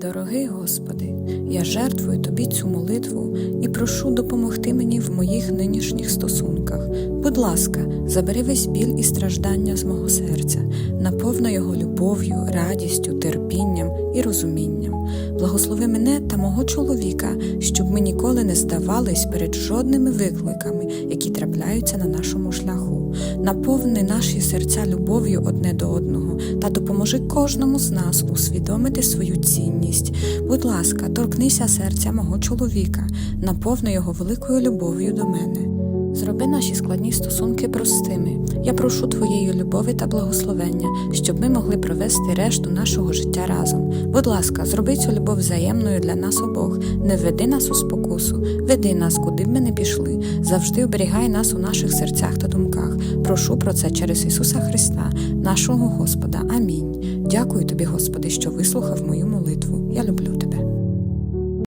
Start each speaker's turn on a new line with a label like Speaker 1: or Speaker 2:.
Speaker 1: Дорогий Господи, я жертвую Тобі цю молитву і прошу допомогти мені в моїх нинішніх стосунках. Будь ласка, забери весь біль і страждання з мого серця, наповни його любов'ю, радістю, терпінням і розумінням. Благослови мене та мого чоловіка, щоб ми ніколи не здавались перед жодними викликами, які трапляються на нашому шляху. Наповни наші серця любов'ю одне до одного та допоможи кожному з нас усвідомити свою цінність. Будь ласка, торкнися серця мого чоловіка, наповни його великою любов'ю до мене. Зроби наші складні стосунки простими. Я прошу Твоєї любові та благословення, щоб ми могли провести решту нашого життя разом. Будь ласка, зроби цю любов взаємною для нас обох. Не веди нас у спокусу, веди нас, куди б ми не пішли. Завжди оберігай нас у наших серцях та думках. Прошу про це через Ісуса Христа, нашого Господа. Амінь. Дякую тобі, Господи, що вислухав мою молитву. Я люблю